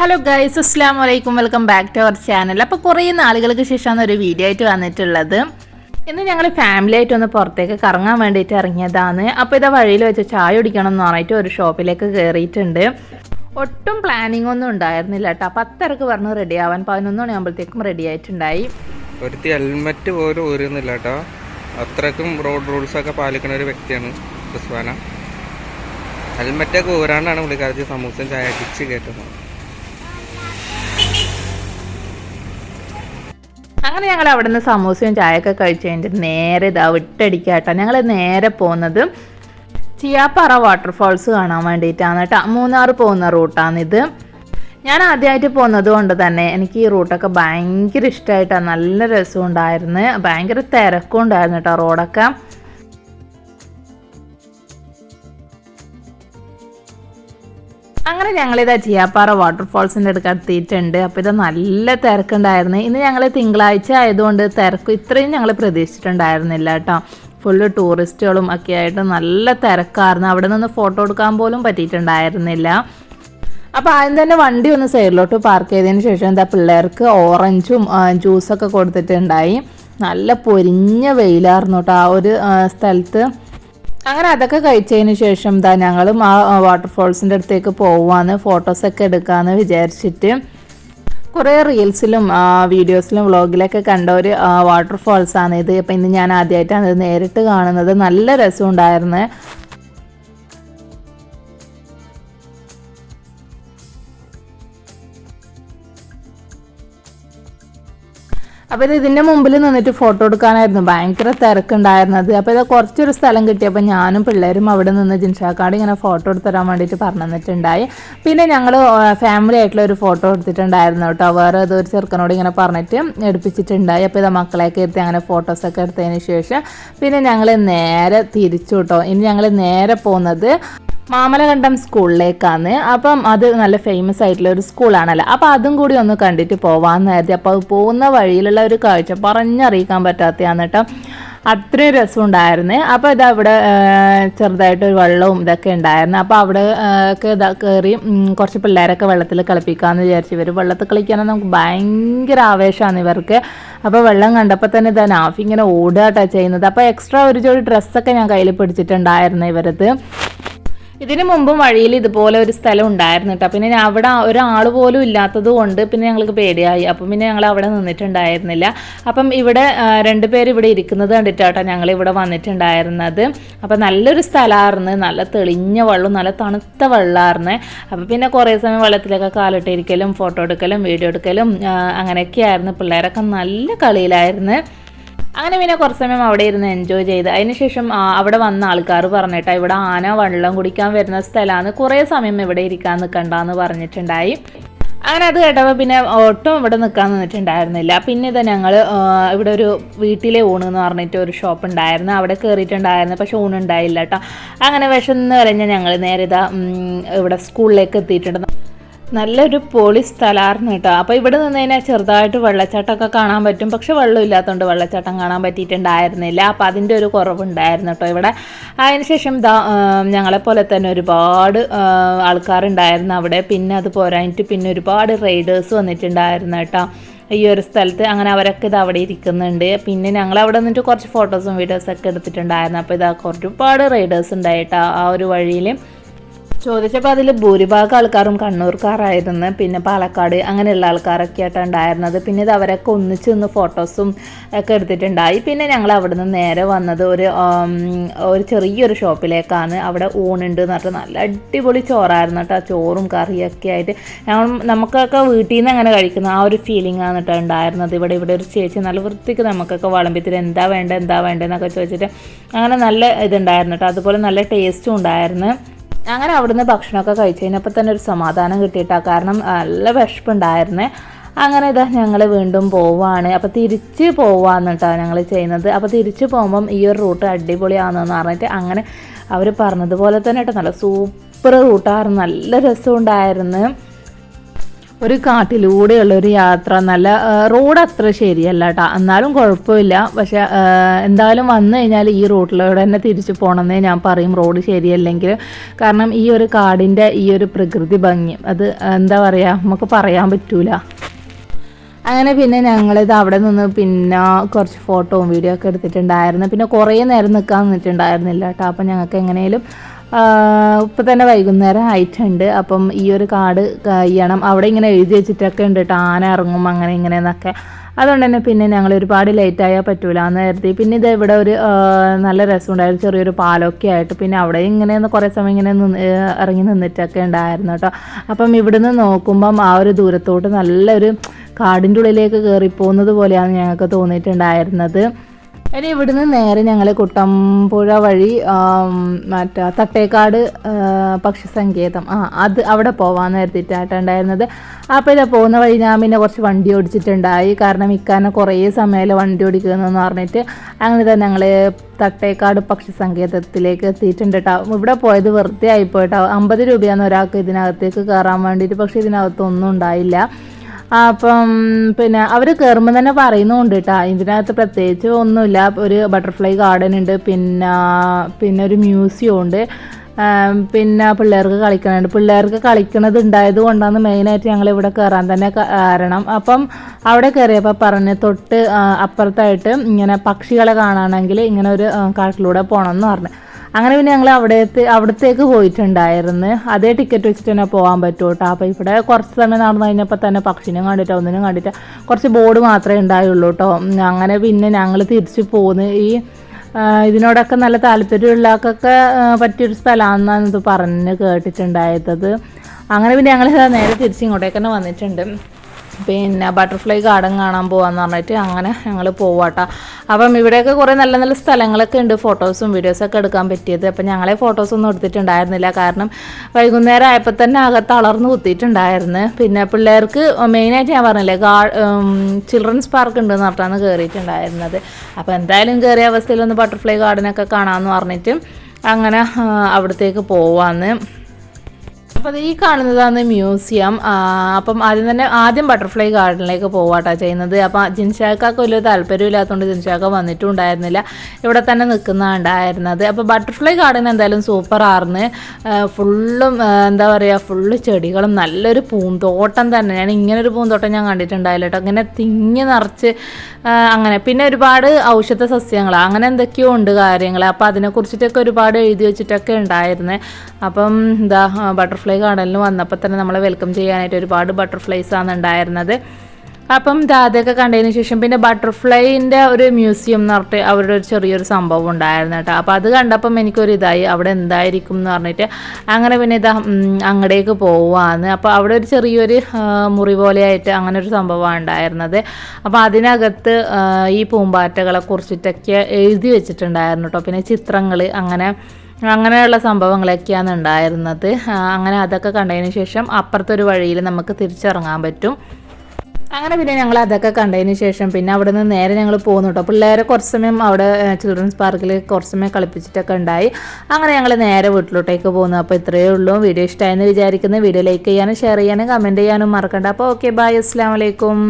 Hello guys അസ്സാം വലൈക്കും welcome back to our channel അപ്പോൾ കുറേ നാളുകൾക്ക് ശേഷമാണ് ഒരു വീഡിയോ ആയിട്ട് വന്നിട്ടുള്ളത്. ഇന്ന് ഞങ്ങൾ ഫാമിലി ആയിട്ട് ഒന്ന് പുറത്തേക്ക് കറങ്ങാൻ വേണ്ടിയിട്ട് ഇറങ്ങിയതാണ്. അപ്പോൾ ഇതാ വഴിയിൽ വെച്ച് ചായ കുടിക്കണം എന്ന് പറഞ്ഞിട്ട് ഒരു ഷോപ്പിലേക്ക് കയറിയിട്ടുണ്ട്. ഒട്ടും പ്ലാനിങ് ഒന്നും ഉണ്ടായിരുന്നില്ല കേട്ടോ. പത്തരക്ക് പറഞ്ഞു റെഡി ആവാൻ പതിനൊന്ന് മണിയാകുമ്പോഴത്തേക്കും റെഡി ആയിട്ടുണ്ടായി. ഒരുത്തി ഹെൽമെറ്റ് പോലും അത്രക്കും റോഡ് റൂൾസ് ഒക്കെ പാലിക്കുന്ന ഒരു വ്യക്തിയാണ് റിസ്വാന. ഹെൽമെറ്റൊക്കെ ഊരാണ്ടാണ് പുള്ളിക്കാരത്തി സമൂസം ചായ അടിച്ച് കയറ്റുന്നത് അങ്ങനെ ഞങ്ങൾ അവിടെ നിന്ന് സമൂസയും ചായയൊക്കെ കഴിച്ച് കഴിഞ്ഞിട്ട് നേരെ ഇതാ വിട്ടടിക്കാട്ടോ. ഞങ്ങൾ നേരെ പോകുന്നത് ചിയാപ്പാറ വാട്ടർഫാൾസ് കാണാൻ വേണ്ടിയിട്ടാണ് കേട്ടോ. മൂന്നാർ പോകുന്ന റൂട്ടാണിത് ഞാൻ ആദ്യമായിട്ട് പോകുന്നത് കൊണ്ട് തന്നെ എനിക്ക് ഈ റൂട്ടൊക്കെ ഭയങ്കര ഇഷ്ടമായിട്ടാണ്. നല്ല രസമുണ്ടായിരുന്നു. ഭയങ്കര തിരക്കും ഉണ്ടായിരുന്നു കേട്ടോ റോഡൊക്കെ. അങ്ങനെ ഞങ്ങളിതാ ചിയാപ്പാറ വാട്ടർഫാൾസിന്റെ അടുക്ക് എത്തിയിട്ടുണ്ട്. അപ്പോൾ ഇത് നല്ല തിരക്കുണ്ടായിരുന്നു. ഇന്ന് ഞങ്ങൾ തിങ്കളാഴ്ച ആയതുകൊണ്ട് തിരക്ക് ഇത്രയും ഞങ്ങൾ പ്രതീക്ഷിച്ചിട്ടുണ്ടായിരുന്നില്ല കേട്ടോ. ഫുള്ള് ടൂറിസ്റ്റുകളും ഒക്കെ ആയിട്ട് നല്ല തിരക്കായിരുന്നു. അവിടെ നിന്ന് ഫോട്ടോ എടുക്കാൻ പോലും പറ്റിയിട്ടുണ്ടായിരുന്നില്ല. അപ്പോൾ ആദ്യം തന്നെ വണ്ടി ഒന്ന് സൈഡിലോട്ട് പാർക്ക് ചെയ്തതിന് ശേഷം എന്താ പിള്ളേർക്ക് ഓറഞ്ചും ജ്യൂസൊക്കെ കൊടുത്തിട്ടുണ്ടായി. നല്ല പൊരിഞ്ഞ വെയിലായിരുന്നു കേട്ടോ ആ ഒരു സ്ഥലത്ത്. അങ്ങനെ അതൊക്കെ കഴിച്ചതിന് ശേഷം എന്താ ഞങ്ങളും ആ വാട്ടർഫോൾസിന്റെ അടുത്തേക്ക് പോവാന്ന് ഫോട്ടോസൊക്കെ എടുക്കാമെന്ന് വിചാരിച്ചിട്ട് കുറേ റീൽസിലും വീഡിയോസിലും വ്ളോഗിലൊക്കെ കണ്ട ഒരു വാട്ടർഫോൾസ് ആണ് ഇത്. അപ്പം ഇന്ന് ഞാൻ ആദ്യമായിട്ടാണ് ഇത് നേരിട്ട് കാണുന്നത്. നല്ല രസമുണ്ടായിരുന്നു. അപ്പോൾ ഇത് ഇതിന്റെ മുമ്പിൽ നിന്നിട്ട് ഫോട്ടോ എടുക്കാനായിരുന്നു. ഭയങ്കര തിരക്കുണ്ടായിരുന്നത്. അപ്പോൾ ഇത് കുറച്ചൊരു സ്ഥലം കിട്ടിയപ്പോൾ ഞാനും പിള്ളേരും അവിടെ നിന്ന് ജിൻഷാക്കാട് ഇങ്ങനെ ഫോട്ടോ എടുത്തരാൻ വേണ്ടിയിട്ട് പറഞ്ഞു തന്നിട്ടുണ്ടായി പിന്നെ ഞങ്ങൾ ഫാമിലി ആയിട്ടുള്ള ഒരു ഫോട്ടോ എടുത്തിട്ടുണ്ടായിരുന്നു കേട്ടോ. വേറെ ഏതോ ചെറുക്കനോട് ഇങ്ങനെ പറഞ്ഞിട്ട് എടുപ്പിച്ചിട്ടുണ്ടായി. അപ്പോൾ ഇത് മക്കളെയൊക്കെ എടുത്ത് അങ്ങനെ ഫോട്ടോസൊക്കെ എടുത്തതിന് ശേഷം പിന്നെ ഞങ്ങൾ നേരെ തിരിച്ചു കേട്ടോ. ഇനി ഞങ്ങൾ നേരെ പോകുന്നത് മാമലകണ്ഠം സ്കൂളിലേക്കാണ്. അപ്പം അത് നല്ല ഫേമസ് ആയിട്ടുള്ള ഒരു സ്കൂളാണല്ലോ. അപ്പം അതും കൂടി ഒന്ന് കണ്ടിട്ട് പോവാന്ന് കരുതി. അപ്പോൾ അത് പോകുന്ന വഴിയിലുള്ള ഒരു കാഴ്ച പറഞ്ഞറിയിക്കാൻ പറ്റാത്തതാണ് കേട്ടോ. അത്രയും രസമുണ്ടായിരുന്നു. അപ്പോൾ ഇതാ ഇവിടെ ചെറുതായിട്ടൊരു വെള്ളവും ഇതൊക്കെ ഉണ്ടായിരുന്നു. അപ്പോൾ അവിടെ ഒക്കെ ഇതാ കയറി കുറച്ച് പിള്ളേരൊക്കെ വെള്ളത്തിൽ കളിപ്പിക്കാമെന്ന് വിചാരിച്ചു ഇവർ വെള്ളത്തിൽ കളിക്കാനും നമുക്ക് ഭയങ്കര ആവേശമാണ് ഇവർക്ക്. അപ്പോൾ വെള്ളം കണ്ടപ്പോൾ തന്നെ ഇതാ നാഫി ഇങ്ങനെ ഓടുകട്ടോ ചെയ്യുന്നത്. അപ്പോൾ എക്സ്ട്രാ ഒരു ജോഡി ഡ്രസ്സൊക്കെ ഞാൻ കയ്യിൽ പിടിച്ചിട്ടുണ്ടായിരുന്നു ഇവരത്. ഇതിനു മുമ്പും വഴിയിൽ ഇതുപോലെ ഒരു സ്ഥലം ഉണ്ടായിരുന്നു കേട്ടോ. പിന്നെ അവിടെ ഒരാൾ പോലും ഇല്ലാത്തത് കൊണ്ട് പിന്നെ ഞങ്ങൾക്ക് പേടിയായി. അപ്പം പിന്നെ ഞങ്ങൾ അവിടെ നിന്നിട്ടുണ്ടായിരുന്നില്ല. അപ്പം ഇവിടെ രണ്ട് പേര് ഇവിടെ ഇരിക്കുന്നത് കണ്ടിട്ടാട്ടോ ഞങ്ങൾ ഇവിടെ വന്നിട്ടുണ്ടായിരുന്നത്. അപ്പം നല്ലൊരു സ്ഥലമായിരുന്നു. നല്ല തെളിഞ്ഞ വെള്ളം നല്ല തണുത്ത വെള്ളമായിരുന്നു. അപ്പം പിന്നെ കുറേ സമയം വെള്ളത്തിലൊക്കെ കാലിട്ടിരിക്കലും ഫോട്ടോ എടുക്കലും വീഡിയോ എടുക്കലും അങ്ങനെയൊക്കെയായിരുന്നു. പിള്ളേരൊക്കെ നല്ല കളിയിലായിരുന്നു. അങ്ങനെ പിന്നെ കുറച്ച് സമയം അവിടെ ഇരുന്ന് എൻജോയ് ചെയ്ത്. അതിനുശേഷം അവിടെ വന്ന ആൾക്കാർ പറഞ്ഞിട്ട് ഇവിടെ ആന വെള്ളം കുടിക്കാൻ വരുന്ന സ്ഥലമാണ്. കുറേ സമയം ഇവിടെ ഇരിക്കാൻ നിൽക്കണ്ടെന്ന് പറഞ്ഞിട്ടുണ്ടായി. അങ്ങനെ അത് കേട്ടപ്പോൾ പിന്നെ ഒട്ടും ഇവിടെ നിൽക്കാൻ നിന്നിട്ടുണ്ടായിരുന്നില്ല. പിന്നെ ഇത് ഞങ്ങൾ ഇവിടെ ഒരു വീട്ടിലെ ഊണ് എന്ന് പറഞ്ഞിട്ട് ഒരു ഷോപ്പ് ഉണ്ടായിരുന്നു. അവിടെ കയറിയിട്ടുണ്ടായിരുന്നു പക്ഷെ ഊണുണ്ടായില്ല കേട്ടോ അങ്ങനെ വിശന്ന് പറഞ്ഞാൽ ഞങ്ങൾ നേരെ ഇതാ ഇവിടെ സ്കൂളിലേക്ക് എത്തിയിട്ടുണ്ട്. നല്ലൊരു പൊളി സ്ഥലമായിരുന്നു കേട്ടോ. അപ്പോൾ ഇവിടെ നിന്ന് കഴിഞ്ഞാൽ ചെറുതായിട്ട് വെള്ളച്ചാട്ടമൊക്കെ കാണാൻ പറ്റും. പക്ഷെ വെള്ളമില്ലാത്തതുകൊണ്ട് വെള്ളച്ചാട്ടം കാണാൻ പറ്റിയിട്ടുണ്ടായിരുന്നില്ല. അപ്പോൾ അതിന്റെ ഒരു കുറവുണ്ടായിരുന്നു കേട്ടോ ഇവിടെ. അതിനുശേഷം ഞങ്ങളെപ്പോലെ തന്നെ ഒരുപാട് ആൾക്കാരുണ്ടായിരുന്നു അവിടെ. പിന്നെ അത് പോരാഞ്ഞിട്ട് പിന്നെ ഒരുപാട് റൈഡേഴ്സ് വന്നിട്ടുണ്ടായിരുന്നു കേട്ടോ. ഈ ഒരു സ്ഥലത്ത് അങ്ങനെ അവരൊക്കെ ഇത് അവിടെ ഇരിക്കുന്നുണ്ട്. പിന്നെ ഞങ്ങൾ അവിടെ നിന്നിട്ട് കുറച്ച് ഫോട്ടോസും വീഡിയോസൊക്കെ എടുത്തിട്ടുണ്ടായിരുന്നു. അപ്പോൾ ഇതാ ഒരുപാട് റൈഡേഴ്സ് ഉണ്ടായിട്ടോ ആ ഒരു വഴിയിൽ. ചോദിച്ചപ്പോൾ അതിൽ ഭൂരിഭാഗം ആൾക്കാരും കണ്ണൂർക്കാരായിരുന്നു പിന്നെ പാലക്കാട് അങ്ങനെയുള്ള ആൾക്കാരൊക്കെ ആയിട്ടാണ് ഉണ്ടായിരുന്നത്. പിന്നെ ഇത് അവരൊക്കെ ഒന്നിച്ച് നിന്ന് ഫോട്ടോസും ഒക്കെ എടുത്തിട്ടുണ്ടായി. പിന്നെ ഞങ്ങൾ അവിടെ നിന്ന് നേരെ വന്നത് ഒരു ഒരു ചെറിയൊരു ഷോപ്പിലേക്കാണ്. അവിടെ ഊണുണ്ട് എന്ന് പറഞ്ഞാൽ നല്ല അടിപൊളി ചോറായിരുന്നു കേട്ടോ. ചോറും കറിയൊക്കെ ആയിട്ട് ഞങ്ങൾ നമുക്കൊക്കെ വീട്ടിൽ നിന്ന് അങ്ങനെ കഴിക്കുന്ന ആ ഒരു ഫീലിംഗ് ആണ് കേട്ടോ ഉണ്ടായിരുന്നത്. ഇവിടെ ഇവിടെ ഒരു ചേച്ചി നല്ല വൃത്തിക്ക് നമുക്കൊക്കെ വളമ്പിത്തിൽ എന്താ വേണ്ടത് എന്താ വേണ്ടതെന്നൊക്കെ ചോദിച്ചിട്ട് അങ്ങനെ നല്ല ഇതുണ്ടായിരുന്നു കേട്ടോ. അതുപോലെ നല്ല ടേസ്റ്റും ഉണ്ടായിരുന്നു. അങ്ങനെ അവിടുന്ന് ഭക്ഷണമൊക്കെ കഴിച്ച് കഴിഞ്ഞപ്പോൾ തന്നെ ഒരു സമാധാനം കിട്ടിയിട്ടാണ് കാരണം നല്ല വിശപ്പുണ്ടായിരുന്നേ. അങ്ങനെ ഇതാ ഞങ്ങൾ വീണ്ടും പോവാണ്. അപ്പോൾ തിരിച്ച് പോവാന്ന് കേട്ടോ ഞങ്ങൾ ചെയ്യുന്നത്. അപ്പോൾ തിരിച്ച് പോകുമ്പം ഈ ഒരു റൂട്ട് അടിപൊളിയാണെന്ന് പറഞ്ഞിട്ട് അങ്ങനെ അവർ പറഞ്ഞതുപോലെ തന്നെ കേട്ടോ. നല്ല സൂപ്പർ റൂട്ടായിരുന്നു. നല്ല രസമുണ്ടായിരുന്നു. ഒരു കാട്ടിലൂടെയുള്ള ഒരു യാത്ര. നല്ല റോഡ് അത്ര ശരിയല്ല കേട്ടോ എന്നാലും കുഴപ്പമില്ല. പക്ഷെ എന്തായാലും വന്നു കഴിഞ്ഞാൽ ഈ റോട്ടിലൂടെ തന്നെ തിരിച്ചു പോകണമെന്നേ ഞാൻ പറയും. റോഡ് ശരിയല്ലെങ്കിൽ. കാരണം ഈ ഒരു കാടിന്റെ ഈ ഒരു പ്രകൃതി ഭംഗി അത് എന്താ പറയുക നമുക്ക് പറയാൻ പറ്റൂല. അങ്ങനെ പിന്നെ ഞങ്ങളിത് അവിടെ നിന്ന് പിന്നെ കുറച്ച് ഫോട്ടോയും വീഡിയോ ഒക്കെ എടുത്തിട്ടുണ്ടായിരുന്നു. പിന്നെ കുറേ നേരം നിൽക്കാൻ നിന്നിട്ടുണ്ടായിരുന്നില്ല കേട്ടോ അപ്പം ഞങ്ങൾക്ക് എങ്ങനെയും ഇപ്പം തന്നെ വൈകുന്നേരം ആയിട്ടുണ്ട്. അപ്പം ഈ ഒരു കാട് കഴിയണം അവിടെ ഇങ്ങനെ എഴുതി വെച്ചിട്ടൊക്കെ ഉണ്ട് കേട്ടോ. ആന ഇറങ്ങും അങ്ങനെ ഇങ്ങനെ എന്നൊക്കെ അതുകൊണ്ട് തന്നെ പിന്നെ ഞങ്ങൾ ഒരുപാട് ലേറ്റ് ആയാൽ പറ്റൂല എന്ന് കരുതി. പിന്നെ ഇത് ഇവിടെ ഒരു നല്ല രസമുണ്ടായിരുന്നു. ചെറിയൊരു പാലൊക്കെ ആയിട്ട്. പിന്നെ അവിടെ ഇങ്ങനെ കുറേ സമയം ഇങ്ങനെ നിന്ന് ഇറങ്ങി നിന്നിട്ടൊക്കെ ഉണ്ടായിരുന്നു കേട്ടോ. അപ്പം ഇവിടുന്ന് നോക്കുമ്പം ആ ഒരു ദൂരത്തോട്ട് നല്ലൊരു കാടിന്റെ ഉള്ളിലേക്ക് കയറിപ്പോകുന്നത് പോലെയാണ് ഞങ്ങൾക്ക് തോന്നിയിട്ടുണ്ടായിരുന്നത്. ഇനി ഇവിടുന്ന് നേരെ ഞങ്ങൾ കുട്ടമ്പുഴ വഴി മറ്റേ തട്ടേക്കാട് ആ, പക്ഷി സങ്കേതം ആ അത് അവിടെ പോവാന്ന് കരുതിയിട്ടായിട്ടുണ്ടായിരുന്നത് അപ്പോൾ ഇതാ പോകുന്ന വഴി ഞാൻ പിന്നെ കുറച്ച് വണ്ടി ഓടിച്ചിട്ടുണ്ടായി. കാരണം ഇക്കാരനെ കുറേ സമയമല്ല വണ്ടി ഓടിക്കുന്നതെന്ന് പറഞ്ഞിട്ട്. അങ്ങനെ തന്നെ ഞങ്ങൾ തട്ടേക്കാട് പക്ഷി സങ്കേതത്തിലേക്ക് എത്തിയിട്ടുണ്ട് കേട്ടോ ഇവിടെ പോയത് വെറുതെ ആയിപ്പോയിട്ടോ അമ്പത് രൂപയാണ് ഒരാൾക്ക് ഇതിനകത്തേക്ക് കയറാൻ വേണ്ടിയിട്ട്. പക്ഷേ ഇതിനകത്തൊന്നും ഉണ്ടായില്ല. അപ്പം പിന്നെ അവർ കയറുമ്പോൾ തന്നെ പറയുന്നുണ്ട് കേട്ടോ ഇതിനകത്ത് പ്രത്യേകിച്ച് ഒന്നുമില്ല. ഒരു ബട്ടർഫ്ലൈ ഗാർഡൻ ഉണ്ട് പിന്നെ പിന്നെ ഒരു മ്യൂസിയം ഉണ്ട്. പിന്നെ പിള്ളേർക്ക് കളിക്കണുണ്ട്. പിള്ളേർക്ക് കളിക്കണത് ഉണ്ടായത് കൊണ്ടാണ് മെയിനായിട്ട് ഞങ്ങൾ ഇവിടെ കയറാൻ തന്നെ കാരണം. അപ്പം അവിടെ കയറിയപ്പോൾ പറഞ്ഞ് തൊട്ട് അപ്പുറത്തായിട്ട് ഇങ്ങനെ പക്ഷികളെ കാണുകയാണെങ്കിൽ ഇങ്ങനെ ഒരു കാട്ടിലൂടെ പോകണം എന്ന് പറഞ്ഞു. അങ്ങനെ പിന്നെ ഞങ്ങൾ അവിടത്തെ അവിടത്തേക്ക് പോയിട്ടുണ്ടായിരുന്നു. അതേ ടിക്കറ്റ് വെച്ചിട്ട് തന്നെ പോകാൻ പറ്റുമോ കേട്ടോ അപ്പോൾ ഇവിടെ കുറച്ച് സമയം നടന്നു കഴിഞ്ഞപ്പോൾ തന്നെ പക്ഷിനും കണ്ടിട്ട് ഒന്നിനും കണ്ടിട്ട് കുറച്ച് ബോർഡ് മാത്രമേ ഉണ്ടായുള്ളൂ കേട്ടോ അങ്ങനെ പിന്നെ ഞങ്ങൾ തിരിച്ചു പോന്ന്. ഈ ഇതിനോടൊക്കെ നല്ല താല്പര്യമുള്ളവർക്കൊക്കെ പറ്റിയൊരു സ്ഥലമാണെന്നാണ് ഇത് പറഞ്ഞ് കേട്ടിട്ടുണ്ടായത് അങ്ങനെ പിന്നെ ഞങ്ങൾ നേരെ തിരിച്ച് ഇങ്ങോട്ടേക്ക് തന്നെ വന്നിട്ടുണ്ട്. പിന്നെ ബട്ടർഫ്ലൈ ഗാർഡൻ കാണാൻ പോവാന്ന് പറഞ്ഞിട്ട് അങ്ങനെ ഞങ്ങൾ പോവാട്ടോ. അപ്പം ഇവിടെയൊക്കെ കുറേ നല്ല നല്ല സ്ഥലങ്ങളൊക്കെ ഉണ്ട് ഫോട്ടോസും വീഡിയോസൊക്കെ എടുക്കാൻ പറ്റിയത്. അപ്പം ഞങ്ങളെ ഫോട്ടോസൊന്നും എടുത്തിട്ടുണ്ടായിരുന്നില്ല. കാരണം വൈകുന്നേരം ആയപ്പോൾ തന്നെ അകത്ത് അളർന്ന് കുത്തിയിട്ടുണ്ടായിരുന്നു. പിന്നെ പിള്ളേർക്ക് മെയിനായിട്ട് ഞാൻ പറഞ്ഞില്ലേ ഗാ ചിൽഡ്രൻസ് പാർക്ക് ഉണ്ടെന്ന് പറഞ്ഞിട്ടാണ് കയറിയിട്ടുണ്ടായിരുന്നത് അപ്പോൾ എന്തായാലും കയറിയ അവസ്ഥയിലൊന്ന് ബട്ടർഫ്ലൈ ഗാർഡനൊക്കെ കാണാമെന്ന് പറഞ്ഞിട്ട് അങ്ങനെ അവിടത്തേക്ക് പോവാന്ന്. അപ്പോൾ ഈ കാണുന്നതാണ് മ്യൂസിയം. അപ്പം ആദ്യം തന്നെ ആദ്യം ബട്ടർഫ്ലൈ ഗാർഡനിലേക്ക് പോവാട്ടാ ചെയ്യുന്നത്. അപ്പം ജിൻഷാക്കൊക്കെ വലിയ താല്പര്യമില്ലാത്തതുകൊണ്ട് ജിൻഷാക്ക വന്നിട്ടും ഉണ്ടായിരുന്നില്ല ഇവിടെ തന്നെ നിൽക്കുന്നതാണ്ടായിരുന്നത് അപ്പോൾ ബട്ടർഫ്ലൈ ഗാർഡൻ എന്തായാലും സൂപ്പർ ആർന്ന്. ഫുള്ളും എന്താ പറയുക ഫുള്ള് ചെടികളും നല്ലൊരു പൂന്തോട്ടം തന്നെ. ഞാൻ ഇങ്ങനെ ഒരു പൂന്തോട്ടം ഞാൻ കണ്ടിട്ടുണ്ടായില്ല ഇങ്ങനെ തിങ്ങി നിറച്ച് അങ്ങനെ. പിന്നെ ഒരുപാട് ഔഷധ സസ്യങ്ങൾ അങ്ങനെ എന്തൊക്കെയോ ഉണ്ട് കാര്യങ്ങൾ അപ്പോൾ അതിനെക്കുറിച്ചിട്ടൊക്കെ ഒരുപാട് എഴുതി വെച്ചിട്ടൊക്കെ ഉണ്ടായിരുന്നേ. അപ്പം എന്താ ബട്ടർഫ്ലൈ ഗാർഡനിൽ വന്നപ്പോൾ തന്നെ നമ്മളെ വെൽക്കം ചെയ്യാനായിട്ട് ഒരുപാട് ബട്ടർഫ്ലൈസ് ആണ് ഉണ്ടായിരുന്നത്. അപ്പം അതൊക്കെ കണ്ടതിന് ശേഷം പിന്നെ ബട്ടർഫ്ലൈന്റെ ഒരു മ്യൂസിയം എന്ന് പറഞ്ഞിട്ട് അവരുടെ ഒരു ചെറിയൊരു സംഭവം ഉണ്ടായിരുന്നു കേട്ടോ. അപ്പോൾ അത് കണ്ടപ്പം എനിക്കൊരു ഇതായി അവിടെ എന്തായിരിക്കും എന്ന് പറഞ്ഞിട്ട് അങ്ങനെ പിന്നെ ഇതാ അങ്ങടേക്ക് പോവാന്ന്. അപ്പോൾ അവിടെ ഒരു ചെറിയൊരു മുറി പോലെയായിട്ട് അങ്ങനെ ഒരു സംഭവമാണ് ഉണ്ടായിരുന്നത്. അപ്പോൾ അതിനകത്ത് ഈ പൂമ്പാറ്റകളെ കുറിച്ചിട്ടൊക്കെ എഴുതി വെച്ചിട്ടുണ്ടായിരുന്നു കേട്ടോ. പിന്നെ ചിത്രങ്ങൾ അങ്ങനെ അങ്ങനെയുള്ള സംഭവങ്ങളൊക്കെയാണ് ഉണ്ടായിരുന്നത്. അങ്ങനെ അതൊക്കെ കണ്ടതിന് ശേഷം അപ്പുറത്തൊരു വഴിയിൽ നമുക്ക് തിരിച്ചിറങ്ങാൻ പറ്റും. അങ്ങനെ പിന്നെ ഞങ്ങൾ അതൊക്കെ കണ്ടതിന് ശേഷം പിന്നെ അവിടെ നിന്ന് നേരെ ഞങ്ങൾ പോകുന്നു കേട്ടോ. പിള്ളേരെ കുറച്ച് സമയം അവിടെ ചിൽഡ്രൻസ് പാർക്കിൽ കുറച്ച് സമയം കളിപ്പിച്ചിട്ടൊക്കെ ഉണ്ടായി. അങ്ങനെ ഞങ്ങൾ നേരെ വീട്ടിലോട്ടേക്ക് പോകുന്നു അപ്പോൾ ഇത്രയേ ഉള്ളൂ. വീഡിയോ ഇഷ്ടമായെന്ന് വിചാരിക്കുന്നു. വീഡിയോ ലൈക്ക് ചെയ്യാനും ഷെയർ ചെയ്യാനും കമന്റ് ചെയ്യാനും മറക്കണ്ട. അപ്പോൾ ഓക്കെ ബൈ അസ്സാം വലൈക്കും